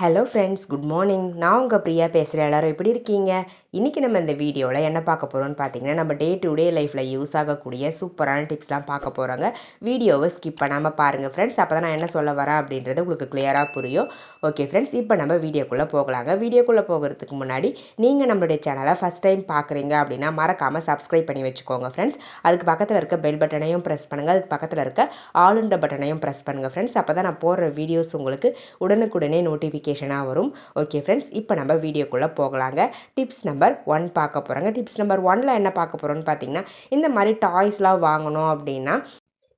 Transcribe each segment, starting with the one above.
Hello friends good morning நான் உங்கள் பிரியா பேசுகிறேன் எல்லாரும் எப்படி இருக்கீங்க? இன்றைக்கி நம்ம இந்த வீடியோவில் என்ன பார்க்க போகிறோம்னு பார்த்தீங்கன்னா நம்ம டே டு டே லைஃப்பில் யூஸ் ஆகக்கூடிய சூப்பரான டிப்ஸ்லாம் பார்க்க போகிறோங்க வீடியோவை ஸ்கிப் பண்ணாமல் பாருங்கள் ஃப்ரெண்ட்ஸ் அப்போ தான் நான் என்ன சொல்ல வரேன் அப்படின்றது உங்களுக்கு கிளியராக புரியும். ஓகே ஃப்ரெண்ட்ஸ் இப்போ நம்ம வீடியோக்குள்ளே போகலாங்க. வீடியோக்குள்ளே போகிறதுக்கு முன்னாடி நீங்கள் நம்மளுடைய சேனலை ஃபஸ்ட் டைம் பார்க்குறீங்க அப்படின்னா மறக்காமல் சப்ஸ்கிரைப் பண்ணி வச்சுக்கோங்க ஃப்ரெண்ட்ஸ் அதுக்கு பக்கத்தில் இருக்க பெல் பட்டனையும் ப்ரெஸ் பண்ணுங்கள் அதுக்கு பக்கத்தில் இருக்க ஆளுண்ட பட்டனையும் ப்ரெஸ் பண்ணுங்கள் ஃப்ரெண்ட்ஸ் அப்போ தான் நான் போடுற வீடியோஸ் உங்களுக்கு உடனுக்குடனே நோட்டிஃபிகேஷனாக வரும். ஓகே ஃப்ரெண்ட்ஸ் இப்போ நம்ம வீடியோக்குள்ளே போகலாங்க. டிப்ஸ் நம்பர் ஒன் பார்க்க போகிறோங்க டிப்ஸ் நம்பர் ஒனில் என்ன பார்க்க போகிறோன்னு பார்த்தீங்கன்னா இந்த மாதிரி டாய்ஸ்லாம் வாங்கணும் அப்படின்னா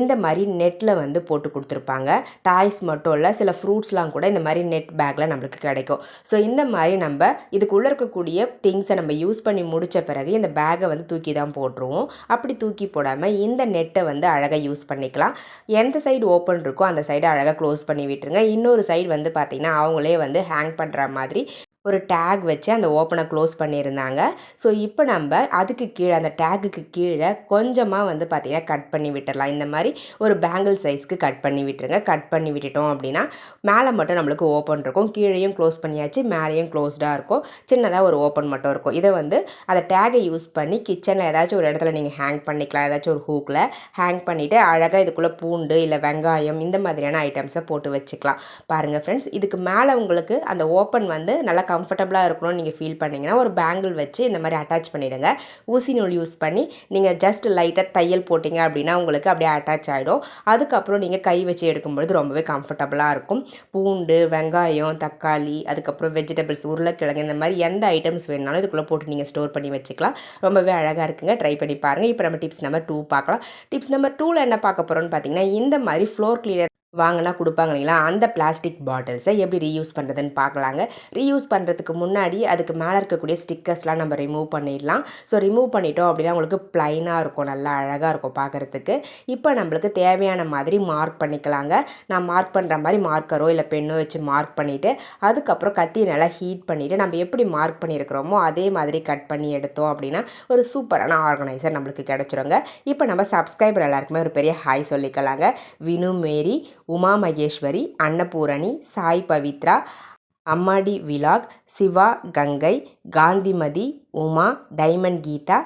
இந்த மாதிரி நெட்டில் வந்து போட்டு கொடுத்துருப்பாங்க. டாய்ஸ் மட்டும் இல்லை சில ஃப்ரூட்ஸ்லாம் கூட இந்த மாதிரி நெட் பேக்கில் நம்மளுக்கு கிடைக்கும். ஸோ இந்த மாதிரி நம்ம இதுக்குள்ளே இருக்கக்கூடிய திங்ஸை நம்ம யூஸ் பண்ணி முடித்த பிறகு இந்த பேக்கை வந்து தூக்கி தான் போட்டுருவோம். அப்படி தூக்கி போடாமல் இந்த நெட்டை வந்து அழகாக யூஸ் பண்ணிக்கலாம். எந்த சைடு ஓப்பன் இருக்கோ அந்த சைடு அழகாக க்ளோஸ் பண்ணி விட்டுருங்க. இன்னொரு சைடு வந்து பார்த்திங்கன்னா அவங்களே வந்து ஹேங் பண்ணுற மாதிரி ஒரு டேக் வச்சு அந்த ஓப்பனை க்ளோஸ் பண்ணியிருந்தாங்க. ஸோ இப்போ நம்ம அதுக்கு கீழே அந்த டேக்குக்கு கீழே கொஞ்சமாக வந்து பார்த்திங்கன்னா கட் பண்ணி விட்டுடலாம் இந்த மாதிரி ஒரு பேங்கிள் சைஸ்க்கு கட் பண்ணி விட்டுருங்க. கட் பண்ணி விட்டுட்டோம் அப்படின்னா மேலே மட்டும் நம்மளுக்கு ஓப்பன் இருக்கும். கீழேயும் க்ளோஸ் பண்ணியாச்சு மேலேயும் க்ளோஸ்டாக இருக்கும். சின்னதாக ஒரு ஓப்பன் மட்டும் இருக்கும். இதை வந்து அந்த டேகை யூஸ் பண்ணி கிச்சனில் ஏதாச்சும் ஒரு இடத்துல நீங்கள் ஹேங் பண்ணிக்கலாம். ஏதாச்சும் ஒரு ஹூக்கில் ஹேங் பண்ணிவிட்டு அழகாக இதுக்குள்ளே பூண்டு இல்லை வெங்காயம் இந்த மாதிரியான ஐட்டம்ஸை போட்டு வச்சுக்கலாம். பாருங்கள் ஃப்ரெண்ட்ஸ் இதுக்கு மேலே உங்களுக்கு அந்த ஓப்பன் வந்து நல்லா கம்ஃபர்டபுளாக இருக்கணும்னு நீங்கள் ஃபீல் பண்ணிங்கன்னா ஒரு பேங்கிள் வச்சு இந்த மாதிரி அட்டாச் பண்ணிவிடுங்க ஊசி நூல் யூஸ் பண்ணி நீங்கள் ஜஸ்ட் லைட்டாக தையல் போட்டிங்க அப்படின்னா உங்களுக்கு அப்படியே அட்டாச் ஆகிடும் அதுக்கப்புறம் நீங்கள் கை வச்சு எடுக்கும்பொழுது ரொம்பவே கம்ஃபர்டபுளாக இருக்கும். பூண்டு வெங்காயம் தக்காளி அதுக்கப்புறம் வெஜிடபிள்ஸ் உருளைக்கிழங்கு இந்த மாதிரி எந்த ஐட்டம்ஸ் வேணுனாலும் இதுக்குள்ளே போட்டு நீங்கள் ஸ்டோர் பண்ணி வச்சுக்கலாம். ரொம்பவே அழகாக இருக்குங்க. ட்ரை பண்ணி பாருங்கள் இப்போ நம்ம டிப்ஸ் நம்பர் டூ பார்க்கலாம். டிப்ஸ் நம்பர் டூவில் என்ன பார்க்க போகிறோம்னு பார்த்தீங்கன்னா இந்த மாதிரி ஃப்ளோர் கிளீனர் வாங்கினா கொடுப்பாங்க இல்லைங்களா? அந்த பிளாஸ்டிக் பாட்டில்ஸை எப்படி ரீயூஸ் பண்ணுறதுன்னு பார்க்கலாங்க. ரீயூஸ் பண்ணுறதுக்கு முன்னாடி அதுக்கு மேலே இருக்கக்கூடிய ஸ்டிக்கர்ஸ்லாம் நம்ம ரிமூவ் பண்ணிடலாம். ஸோ ரிமூவ் பண்ணிட்டோம் அப்படின்னா உங்களுக்கு ப்ளைனாக இருக்கும். நல்லா அழகாக இருக்கும் பார்க்குறதுக்கு. இப்போ நம்மளுக்கு தேவையான மாதிரி மார்க் பண்ணிக்கலாங்க. நான் மார்க் பண்ணுற மாதிரி மார்க்கரோ இல்லை பெண்ணோ வச்சு மார்க் பண்ணிவிட்டு அதுக்கப்புறம் கத்தியை நல்லா ஹீட் பண்ணிவிட்டு நம்ம எப்படி மார்க் பண்ணியிருக்கிறோமோ அதே மாதிரி கட் பண்ணி எடுத்தோம் அப்படின்னா ஒரு சூப்பரான ஆர்கனைசர் நம்மளுக்கு கிடச்சிருங்க. இப்போ நம்ம சப்ஸ்கிரைபர் எல்லாருக்குமே ஒரு பெரிய hi சொல்லிக்கலாங்க. Vinu Mary Uma Maheswari Annapoorani Sai Pavithra Ammadi vlog Siva Gangai Kanthimathi Uma diamond Geetha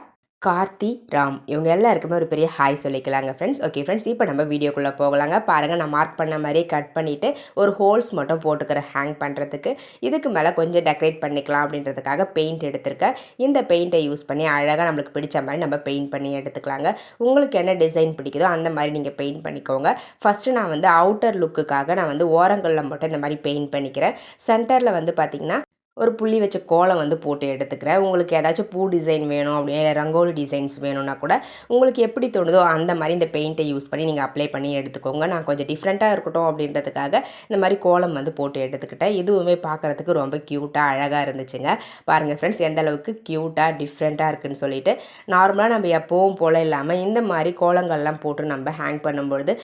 Karthi Ram. இவங்க எல்லாருக்குமே ஒரு பெரிய ஹாய் சொல்லிக்கலாங்க ஃப்ரெண்ட்ஸ் ஓகே ஃப்ரெண்ட்ஸ் இப்போ நம்ம வீடியோக்குள்ளே போகலாங்க. பாருங்கள் நான் மார்க் பண்ண மாதிரியே கட் பண்ணிவிட்டு ஒரு ஹோல்ஸ் மட்டும் போட்டுக்கிற ஹேங் பண்ணுறதுக்கு இதுக்கு மேலே கொஞ்சம் டெக்கரேட் பண்ணிக்கலாம் அப்படின்றதுக்காக பெயிண்ட் எடுத்திருக்கேன். இந்த பெயிண்ட்டை யூஸ் பண்ணி அழகாக நம்மளுக்கு பிடிச்ச மாதிரி நம்ம பெயிண்ட் பண்ணி எடுத்துக்கலாங்க. உங்களுக்கு என்ன டிசைன் பிடிக்குதோ அந்த மாதிரி நீங்கள் பெயிண்ட் பண்ணிக்கோங்க. ஃபஸ்ட்டு நான் வந்து அவுட்டர் லுக்குக்காக நான் வந்து ஓரங்களில் மட்டும் இந்த மாதிரி பெயிண்ட் பண்ணிக்கிறேன். சென்டரில் வந்து பார்த்திங்கன்னா ஒரு புள்ளி வச்ச கோலம் வந்து போட்டு எடுத்துக்கிறேன். உங்களுக்கு ஏதாச்சும் பூ டிசைன் வேணும் அப்படின்னா இல்லை ரங்கோலி டிசைன்ஸ் வேணும்னா கூட உங்களுக்கு எப்படி தோணுதோ அந்த மாதிரி இந்த பெயிண்ட்டை யூஸ் பண்ணி நீங்கள் அப்ளை பண்ணி எடுத்துக்கோங்க. நான் கொஞ்சம் டிஃப்ரெண்ட்டாக இருக்கட்டும் அப்படின்றதுக்காக இந்த மாதிரி கோலம் வந்து போட்டு எடுத்துக்கிட்டேன். இதுவுமே பார்க்குறதுக்கு ரொம்ப க்யூட்டாக அழகாக இருந்துச்சுங்க. பாருங்கள் ஃப்ரெண்ட்ஸ் எந்த அளவுக்கு க்யூட்டாக டிஃப்ரெண்ட்டாக இருக்குன்னு சொல்லிட்டு நார்மலாக நம்ம எப்போவும் போல் இல்லாமல் இந்த மாதிரி கோலங்கள்லாம் போட்டு நம்ம ஹேங் பண்ணும்பொழுது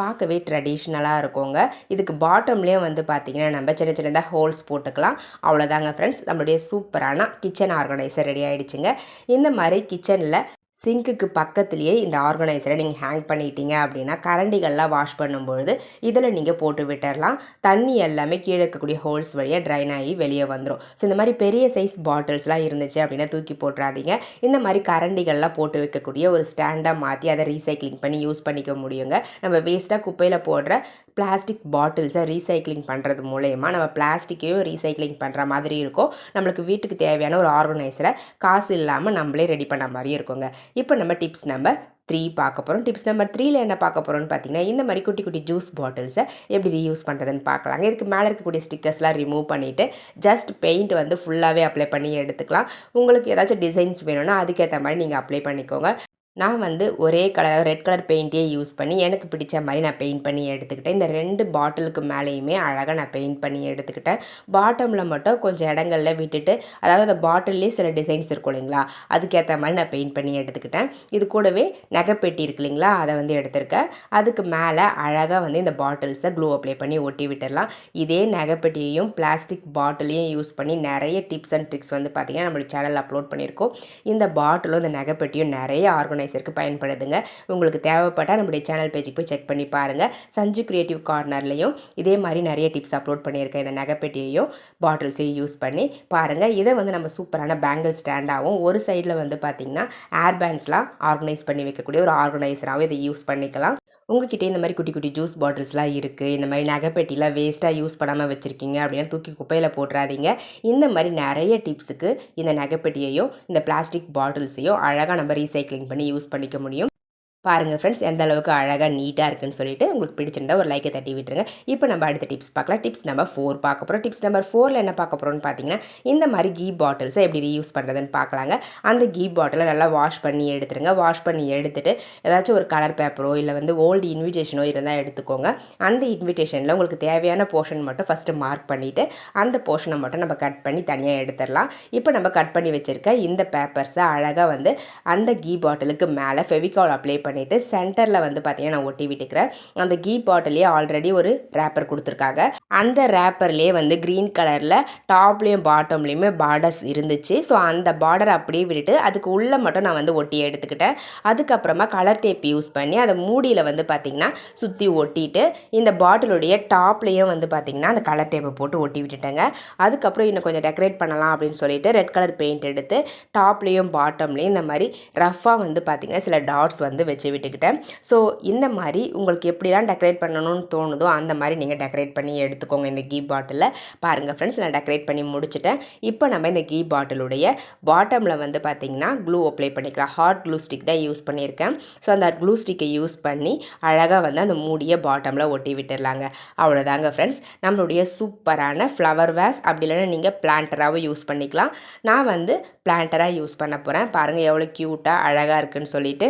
பார்க்கவே ட்ரெடிஷ்னலாக இருக்குங்க. இதுக்கு பாட்டம்லேயும் வந்து பார்த்திங்கன்னா நம்ம சின்ன சின்னதாக ஹோல்ஸ் போட்டுக்கலாம். அவ்வளோதாங்க ஃப்ரெண்ட்ஸ் நம்மளுடைய சூப்பரான கிச்சன் ஆர்கனைசர் ரெடி ஆகிடுச்சுங்க இந்த மாதிரி கிச்சனில் சிங்க்குக்கு பக்கத்துலேயே இந்த ஆர்கனைசரை நீங்கள் ஹேங் பண்ணிட்டீங்க அப்படின்னா கரண்டிகள்லாம் வாஷ் பண்ணும்பொழுது இதில் நீங்கள் போட்டு விட்டுடலாம் தண்ணி எல்லாமே கீழே இருக்கக்கூடிய ஹோல்ஸ் வழியாக ட்ரைன் ஆகி வெளியே வந்துடும் ஸோ இந்த மாதிரி பெரிய சைஸ் பாட்டில்ஸ்லாம் இருந்துச்சு அப்படின்னா தூக்கி போட்டுறாதீங்க. இந்த மாதிரி கரண்டிகள்லாம் போட்டு வைக்கக்கூடிய ஒரு ஸ்டாண்டாக மாற்றி அதை ரீசைக்ளிங் பண்ணி யூஸ் பண்ணிக்க முடியுங்க. நம்ம வேஸ்ட்டாக குப்பையில் போடுற பிளாஸ்டிக் பாட்டில்ஸை ரீசைக்ளிங் பண்ணுறது மூலயமா நம்ம பிளாஸ்டிக்கையும் ரீசைக்ளிங் பண்ணுற மாதிரி இருக்கும். நம்மளுக்கு வீட்டுக்கு தேவையான ஒரு ஆர்கனைசரை காசு இல்லாமல் நம்மளே ரெடி பண்ண மாதிரியும் இருக்குங்க. இப்போ நம்ம டிப்ஸ் நம்பர் த்ரீ பார்க்க போகிறோம் டிப்ஸ் நம்பர் த்ரீல என்ன பார்க்க போகிறோம்னு பார்த்தீங்கன்னா இந்த மாதிரி குட்டி குட்டி ஜூஸ் பாட்டில்ஸை எப்படி ரீயூஸ் பண்ணுறதுன்னு பார்க்கலாங்க இதுக்கு மேலே இருக்கக்கூடிய ஸ்டிக்கர்ஸ்லாம் ரிமூவ் பண்ணிவிட்டு ஜஸ்ட் பெயிண்ட் வந்து ஃபுல்லாகவே அப்ளை பண்ணி எடுத்துக்கலாம். உங்களுக்கு ஏதாச்சும் டிசைன்ஸ் வேணும்னா அதுக்கேற்ற மாதிரி நீங்கள் அப்ளை பண்ணிக்கோங்க. நான் வந்து ஒரே கலர் ரெட் கலர் பெயிண்ட்டே யூஸ் பண்ணி எனக்கு பிடிச்ச மாதிரி நான் பெயிண்ட் பண்ணி எடுத்துக்கிட்டேன். இந்த ரெண்டு பாட்டிலுக்கு மேலேயுமே அழகாக நான் பெயிண்ட் பண்ணி எடுத்துக்கிட்டேன். பாட்டமில் மட்டும் கொஞ்சம் இடங்களில் விட்டுட்டு அதாவது அந்த பாட்டில்லே சில டிசைன்ஸ் இருக்கும் இல்லைங்களா? அதுக்கேற்ற மாதிரி நான் பெயிண்ட் பண்ணி எடுத்துக்கிட்டேன். இது கூடவே நகைப்பெட்டி இருக்கு இல்லைங்களா? அதை வந்து எடுத்திருக்கேன். அதுக்கு மேலே அழகாக வந்து இந்த பாட்டில்ஸை க்ளூ அப்ளை பண்ணி ஒட்டி விட்டுடலாம். இதே நகைப்பெட்டியையும் பிளாஸ்டிக் பாட்டிலையும் யூஸ் பண்ணி நிறைய டிப்ஸ் அண்ட் ட்ரிக்ஸ் வந்து பார்த்திங்கன்னா நம்மளுடைய சேனலில் அப்லோட் பண்ணியிருக்கோம். இந்த பாட்டிலும் இந்த நகைப்பெட்டியும் நிறைய ஆர்கனைஸ் ஆர்கனைசருக்கு பயன்படுதுங்க. உங்களுக்கு தேவைப்பட்டால் நம்முடைய சேனல் பேஜுக்கு போய் செக் பண்ணி பாருங்கள் சஞ்சு க்ரியேட்டிவ் கார்னர்லையும் இதே மாதிரி நிறைய டிப்ஸ் அப்லோட் பண்ணியிருக்கேன். இந்த நகைப்பெட்டியையும் பாட்டில்ஸையும் யூஸ் பண்ணி பாருங்கள் இதை வந்து நம்ம சூப்பரான பேங்கிள் ஸ்டாண்டாகவும் ஒரு சைடில் வந்து பார்த்திங்கன்னா ஏர் பேண்ட்ஸ்லாம் ஆர்கனைஸ் பண்ணி வைக்கக்கூடிய ஒரு ஆர்கனைசராகவும் இதை யூஸ் பண்ணிக்கலாம். உங்ககிட்ட இந்த மாதிரி குட்டி குட்டி ஜூஸ் பாட்டில்ஸ்லாம் இருக்குது இந்த மாதிரி நகைப்பெட்டிலாம் வேஸ்ட்டாக யூஸ் பண்ணாமல் வச்சுருக்கீங்க அப்படின்னா தூக்கி குப்பையில் போட்டுறாதீங்க. இந்த மாதிரி நிறைய டிப்ஸுக்கு இந்த நகைப்பெட்டியையும் இந்த பிளாஸ்டிக் பாட்டில்ஸையும் அழகாக நம்ம ரீசைக்ளிங் பண்ணி யூஸ் பண்ணிக்க முடியும். பாருங்கள் ஃப்ரெண்ட்ஸ் எந்த அளவுக்கு அழகாக நீட்டாக இருக்குன்னு சொல்லிட்டு உங்களுக்கு பிடிச்சிருந்தா ஒரு லைக்கை தட்டி விட்டுருங்க. இப்போ நம்ம அடுத்த டிப்ஸ் பார்க்கலாம். டிப்ஸ் நம்பர் ஃபோர் பார்க்க போகிறோம் டிப்ஸ் நம்பர் ஃபோரில் என்ன பார்க்க போகிறோம்னு பார்த்தீங்கன்னா இந்த மாதிரி கீ பாட்டில்ஸை எப்படி ரீயூஸ் பண்ணுறதுன்னு பார்க்கலாங்க. அந்த கீ பாட்டிலை நல்லா வாஷ் பண்ணி எடுத்துருங்க. வாஷ் பண்ணி எடுத்துகிட்டு ஏதாச்சும் ஒரு கலர் பேப்பரோ இல்லை வந்து ஓல்டு இன்விடேஷனோ இருந்தால் எடுத்துக்கோங்க. அந்த இன்விடேஷனில் உங்களுக்கு தேவையான போர்ஷன் மட்டும் ஃபஸ்ட்டு மார்க் பண்ணிவிட்டு அந்த போர்ஷனை மட்டும் நம்ம கட் பண்ணி தனியாக எடுத்துடலாம் இப்போ நம்ம கட் பண்ணி வச்சுருக்க இந்த பேப்பர்ஸை அழகாக வந்து அந்த கீ பாட்டிலுக்கு மேலே ஃபெவிகால் அப்ளை பண்ணி பண்ணிவிட்டு சென்டரில் வந்து பார்த்தீங்கன்னா நான் ஒட்டி விட்டுக்கிறேன். அந்த கீ பாட்டிலே ஆல்ரெடி ஒரு ரேப்பர் கொடுத்துருக்காங்க. அந்த ரேப்பர்லேயே வந்து க்ரீன் கலரில் டாப்லேயும் பாட்டம்லேயுமே பார்டர்ஸ் இருந்துச்சு. ஸோ அந்த பார்டர் அப்படியே விட்டுட்டு அதுக்கு உள்ளே மட்டும் நான் வந்து ஒட்டி எடுத்துக்கிட்டேன். அதுக்கப்புறமா கலர் டேப் யூஸ் பண்ணி அதை மூடியில் வந்து பார்த்திங்கன்னா சுற்றி ஒட்டிட்டு இந்த பாட்டிலுடைய டாப்லேயும் வந்து பார்த்திங்கன்னா அந்த கலர் டேப்பை போட்டு ஒட்டி விட்டுட்டேங்க. அதுக்கப்புறம் இன்னும் கொஞ்சம் டெக்கரேட் பண்ணலாம் அப்படின்னு சொல்லிட்டு ரெட் கலர் பெயிண்ட் எடுத்து டாப்லேயும் பாட்டம்லேயும் இந்த மாதிரி ரஃப்பாக வந்து பார்த்திங்கன்னா சில டாட்ஸ் வந்து வச்சு வச்சு விட்டுக்கிட்டேன். ஸோ இந்த மாதிரி உங்களுக்கு எப்படிலாம் டெக்கரேட் பண்ணணும்னு தோணுதோ அந்த மாதிரி நீங்கள் டெக்கரேட் பண்ணி எடுத்துக்கோங்க இந்த கீ பாட்டிலில் பாருங்கள் ஃப்ரெண்ட்ஸ் நான் டெக்கரேட் பண்ணி முடிச்சுட்டேன். இப்போ நம்ம இந்த கீ பாட்டிலுடைய பாட்டமில் வந்து பார்த்திங்கன்னா க்ளூ அப்ளை பண்ணிக்கலாம். ஹாட் க்ளூ ஸ்டிக் தான் யூஸ் பண்ணியிருக்கேன். ஸோ அந்த க்ளூ ஸ்டிக்கை யூஸ் பண்ணி அழகாக வந்து அந்த மூடிய பாட்டமில் ஒட்டி விட்டுடலாங்க. அவ்வளோதாங்க ஃப்ரெண்ட்ஸ் நம்மளுடைய சூப்பரான ஃப்ளவர் வேஸ் அப்படி இல்லைன்னா நீங்கள் பிளான்டராகவும் யூஸ் பண்ணிக்கலாம். நான் வந்து பிளான்டராக யூஸ் பண்ண போகிறேன் பாருங்கள் எவ்வளோ க்யூட்டாக அழகாக இருக்குன்னு சொல்லிட்டு.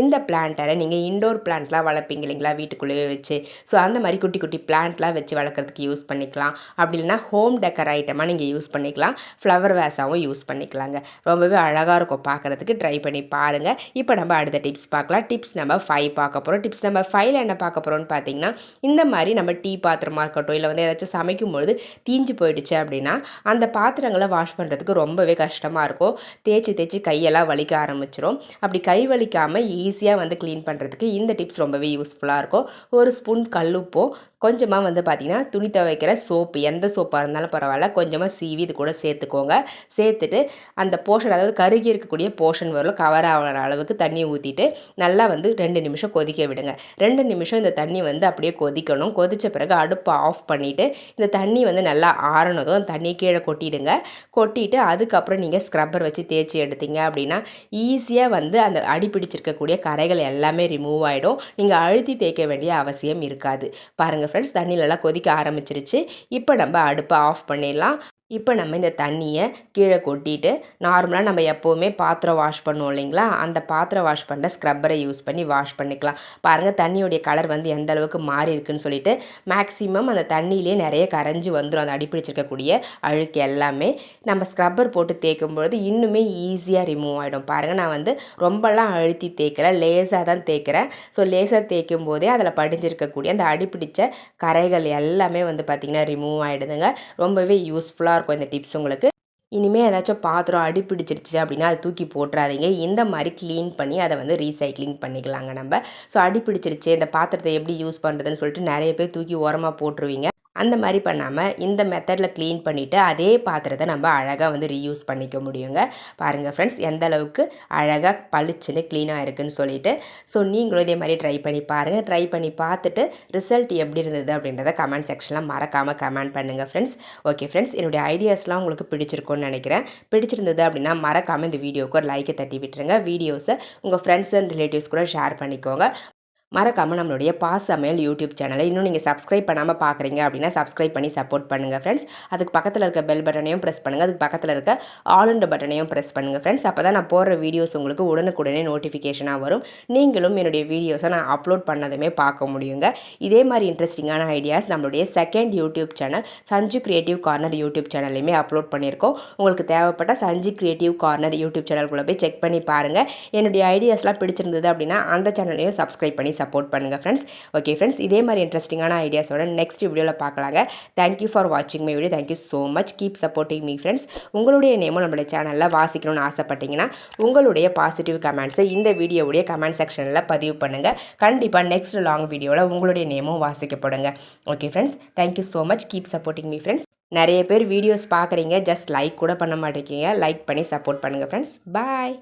இந்த பிளான் பிளான்ட்டரை நீங்கள் இண்டோர் பிளான்ட்லாம் வளர்ப்பீங்க இல்லைங்களா வீட்டுக்குள்ளேயே வச்சு. ஸோ அந்த மாதிரி குட்டி குட்டி பிளான்ட்லாம் வச்சு வளர்க்குறதுக்கு யூஸ் பண்ணிக்கலாம். அப்படி இல்லைனா ஹோம் டெக்கர் ஐட்டமாக நீங்கள் யூஸ் பண்ணிக்கலாம். ஃப்ளவர் வேஸாகவும் யூஸ் பண்ணிக்கலாங்க. ரொம்பவே அழகாக இருக்கும் பார்க்குறதுக்கு ட்ரை பண்ணி பாருங்கள் இப்போ நம்ம அடுத்த டிப்ஸ் பார்க்கலாம். டிப்ஸ் நம்ம ஃபைவ் பார்க்க போகிறோம் டிப்ஸ் நம்ம ஃபைவ்ல என்ன பார்க்க போகிறோம்னு பார்த்தீங்கன்னா இந்த மாதிரி நம்ம டீ பாத்திரமாக இருக்கட்டும் இல்லை வந்து ஏதாச்சும் சமைக்கும்பொழுது தீஞ்சு போயிடுச்சு அப்படின்னா அந்த பாத்திரங்களை வாஷ் பண்ணுறதுக்கு ரொம்பவே கஷ்டமாக இருக்கும். தேய்ச்சி தேய்ச்சி கையெல்லாம் வலிக்க ஆரம்பிச்சிடும் அப்படி கை வலிக்காமல் ஈஸியாக வந்து வந்து க்ளீன் பண்ணுறதுக்கு இந்த டிப்ஸ் ரொம்பவே யூஸ்ஃபுல்லாக இருக்கும். ஒரு ஸ்பூன் கல்லுப்போ கொஞ்சமாக வந்து பார்த்திங்கன்னா துணி துவைக்கிற சோப்பு எந்த சோப்பாக இருந்தாலும் பரவாயில்ல கொஞ்சமாக சீவி இது கூட சேர்த்துக்கோங்க. சேர்த்துட்டு அந்த போர்ஷன் அதாவது கருகி இருக்கக்கூடிய போர்ஷன் வரலும் கவர் ஆகிற அளவுக்கு தண்ணி ஊற்றிட்டு நல்லா வந்து ரெண்டு நிமிஷம் கொதிக்க விடுங்க. ரெண்டு நிமிஷம் இந்த தண்ணி வந்து அப்படியே கொதிக்கணும். கொதித்த பிறகு அடுப்பை ஆஃப் பண்ணிவிட்டு இந்த தண்ணி வந்து நல்லா ஆறணதும் அந்த தண்ணியை கீழே கொட்டிடுங்க. கொட்டிட்டு அதுக்கப்புறம் நீங்கள் ஸ்க்ரப்பர் வச்சு தேய்ச்சி எடுத்தீங்க அப்படின்னா ஈஸியாக வந்து அந்த அடிப்பிடிச்சிருக்கக்கூடிய கரைகள் கரைகள் எல்லாமே ரிமூவ் ஆகிடும் நீங்கள் அழுத்தி தேய்க்க வேண்டிய அவசியம் இருக்காது. பாருங்கள் ஃப்ரெண்ட்ஸ் தண்ணியிலலாம் கொதிக்க ஆரம்பிச்சிருச்சு. இப்போ நம்ம அடுப்பை ஆஃப் பண்ணிடலாம். இப்போ நம்ம இந்த தண்ணியை கீழே கொட்டிட்டு நார்மலாக நம்ம எப்போவுமே பாத்திரம் வாஷ் பண்ணுவோம் இல்லைங்களா? அந்த பாத்திரம் வாஷ் பண்ணுற ஸ்க்ரப்பரை யூஸ் பண்ணி வாஷ் பண்ணிக்கலாம். பாருங்கள் தண்ணியுடைய கலர் வந்து எந்த அளவுக்கு மாறி இருக்குன்னு சொல்லிட்டு மேக்ஸிமம் அந்த தண்ணியிலே நிறைய கரைஞ்சி வந்துடும் அந்த அடிப்பிடிச்சிருக்கக்கூடிய அழுக்கு எல்லாமே நம்ம ஸ்க்ரப்பர் போட்டு தேய்க்கும் பொழுது இன்னுமே ஈஸியாக ரிமூவ் ஆகிடும் பாருங்கள் நான் வந்து ரொம்பலாம் அழுத்தி தேய்க்கலை. லேசாக தான் தேய்க்கிறேன். ஸோ லேசாக தேய்க்கும் போதே அதில் படிஞ்சிருக்கக்கூடிய அந்த அடிப்பிடிச்ச கரைகள் எல்லாமே வந்து பார்த்திங்கன்னா ரிமூவ் ஆகிடுதுங்க ரொம்பவே யூஸ்ஃபுல்லாக இருக்கும் இந்த டிப்ஸ் உங்களுக்கு. இனிமேல் ஏதாச்சும் பாத்திரம் அடி பிடிச்சிருச்சு அப்படின்னா அதை தூக்கி போட்டுறாதீங்க. இந்த மாதிரி க்ளீன் பண்ணி அதை வந்து ரீசைக்ளிங் பண்ணிக்கலாங்க நம்ம. ஸோ அடி பிடிச்சிருச்சு இந்த பாத்திரத்தை எப்படி யூஸ் பண்ணுறதுன்னு சொல்லிட்டு நிறைய பேர் தூக்கி உரமாக போட்டுருவீங்க. அந்த மாதிரி பண்ணாமல் இந்த மெத்தடில் க்ளீன் பண்ணிவிட்டு அதே பாத்திரத்தை நம்ம அழகாக வந்து ரீயூஸ் பண்ணிக்க முடியுங்க. பாருங்கள் ஃப்ரெண்ட்ஸ் எந்த அளவுக்கு அழகாக பளிச்சுன்னு க்ளீனாக இருக்குன்னு சொல்லிட்டு. ஸோ நீங்களும் இதே மாதிரி ட்ரை பண்ணி பாருங்கள் ட்ரை பண்ணி பார்த்துட்டு ரிசல்ட் எப்படி இருந்தது அப்படின்றத கமெண்ட் செக்ஷனில் மறக்காமல் கமெண்ட் பண்ணுங்கள் ஃப்ரெண்ட்ஸ் ஓகே ஃப்ரெண்ட்ஸ் என்னுடைய ஐடியாஸ்லாம் உங்களுக்கு பிடிச்சிருக்கும்னு நினைக்கிறேன். பிடிச்சிருந்தது அப்படின்னா மறக்காமல் இந்த வீடியோவுக்கு ஒரு லைக்கை தட்டி விட்டுருங்க. வீடியோஸை உங்கள் ஃப்ரெண்ட்ஸ் அண்ட் ரிலேட்டிவ்ஸ் கூட ஷேர் பண்ணிக்கோங்க. மறக்காமல் நம்மளுடைய பாஸ் சமையல் யூடியூப் சேனலை இன்னும் நீங்கள் சப்ஸ்கிரைப் பண்ணாமல் பார்க்குறீங்க அப்படின்னா சப்ஸ்கிரைப் பண்ணி சப்போர்ட் பண்ணுங்கள் ஃப்ரெண்ட்ஸ் அதுக்கு பக்கத்தில் இருக்க பெல் பட்டனையும் ப்ரெஸ் பண்ணுங்கள் அதுக்கு பக்கத்தில் இருக்க ஆல் இண்ட் பட்டனையும் ப்ரெஸ் பண்ணுங்கள் ஃப்ரெண்ட்ஸ் அப்போ தான் நான் போடுற வீடியோஸ் உங்களுக்கு உடனுக்குடனே நோட்டிஃபிகேஷனாக வரும். நீங்களும் என்னுடைய வீடியோஸை நான் அப்லோட் பண்ணதுமே பார்க்க முடியுங்க. இதே மாதிரி இன்ட்ரெஸ்டிங்கான ஐடியாஸ் நம்மளுடைய second YouTube channel Sanju creative corner YouTube சேனல்லையுமே upload பண்ணியிருக்கோம். உங்களுக்கு தேவைப்பட்ட சஞ்சு கிரியேட்டிவ் கார்னர் யூடியூப் சேனல்குள்ளே போய் செக் பண்ணி பாருங்கள் என்னுடைய ஐடியாஸ்லாம் பிடிச்சிருந்தது அப்படின்னா அந்த சேனலையும் சப்ஸ்கிரைப் பண்ணி சப்போர்ட் பண்ணுங்கள் ஃப்ரெண்ட்ஸ் ஓகே ஃப்ரெண்ட்ஸ் இதே மாதிரி இன்ட்ரெஸ்டிங்கான ஐடியாஸோட நெக்ஸ்ட் வீடியோவில் பார்க்கலாங்க. தேங்க்யூ ஃபார் வாட்சிங் my video thank you so much keep supporting me friends உங்களுடைய நேமும் நம்மளுடைய சேனலில் வாசிக்கணும்னு ஆசைப்பட்டீங்கன்னா உங்களுடைய பாசிட்டிவ் கமெண்ட்ஸை இந்த வீடியோவுடைய கமெண்ட் செக்ஷனில் பதிவு பண்ணுங்கள் கண்டிப்பாக நெக்ஸ்ட் லாங் வீடியோவில் உங்களுடைய நேமும் வாசிக்கப்படுங்க. Okay friends thank you so much keep supporting me friends நிறைய பேர் வீடியோஸ் பார்க்குறீங்க. ஜஸ்ட் லைக் கூட பண்ண மாட்டேங்கிங்க லைக் பண்ணி சப்போர்ட் பண்ணுங்கள் ஃப்ரெண்ட்ஸ் பாய்